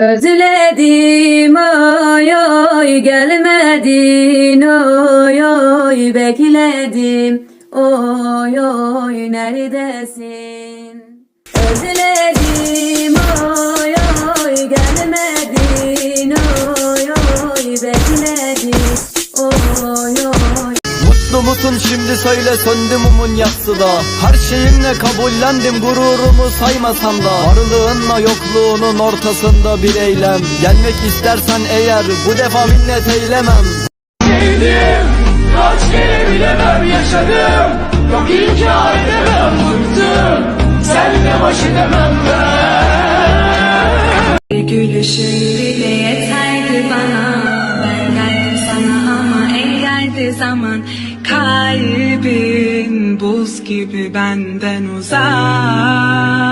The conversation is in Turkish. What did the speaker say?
Özledim oy oy gelmedin oy oy bekledim oy oy neredesin? Özledim oy oy gelmedin oy oy bekledim oy oy Mutlu musun şimdi söyle söndü mumun yatsı da Her şeyimle kabullendim gururumu saymasam da. Varlığınla yokluğunun ortasında bir eylem. Gelmek istersen eğer bu defa minnet eylemem. Sevdim Kaç kere bilemem yaşadım. Yok inkar edemem bıktım. Senle baş edemem ben. Gülüşün engeldi zaman Kalbin buz gibi benden uzak